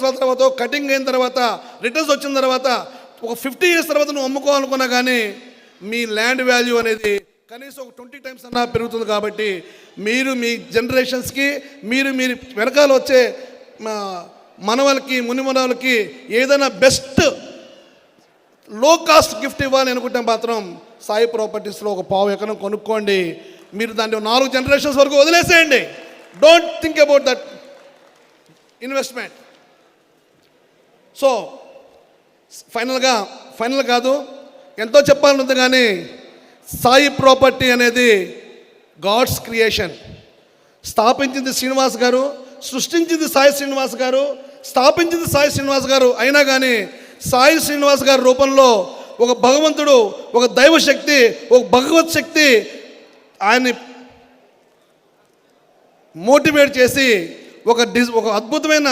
సంవత్సరాల తర్వాత కటింగ్ అయిన తర్వాత రిటర్న్స్ వచ్చిన తర్వాత ఒక ఫిఫ్టీ ఇయర్స్ తర్వాత నువ్వు అమ్ముకోవాలనుకున్నా కానీ మీ ల్యాండ్ వాల్యూ అనేది కనీసం ఒక ట్వంటీ టైమ్స్ అన్నా పెరుగుతుంది కాబట్టి మీరు మీ జనరేషన్స్కి మీరు మీరు వెనకాల వచ్చే మనవలకి మునిమనవలకి ఏదైనా బెస్ట్లో కాస్ట్ గిఫ్ట్ ఇవ్వాలి అనుకుంటే మాత్రం సాయి ప్రాపర్టీస్లో ఒక పావు ఎకరం కొనుక్కోండి. మీరు దాన్ని నాలుగు జనరేషన్స్ వరకు వదిలేసేయండి. Don't think about that investment so ఫైనల్గా ఫైనల్ కాదు ఎంతో చెప్పాలనుంది కానీ సాయి ప్రాపర్టీ అనేది గాడ్స్ క్రియేషన్. స్థాపించింది శ్రీనివాస్ గారు సృష్టించింది సాయి శ్రీనివాస్ గారు స్థాపించింది సాయి శ్రీనివాస్ గారు అయినా కానీ సాయి శ్రీనివాస్ గారి రూపంలో ఒక భగవంతుడు ఒక దైవ శక్తి ఒక భగవత్ శక్తి ఆయన్ని మోటివేట్ చేసి ఒక డిజ్ ఒక అద్భుతమైన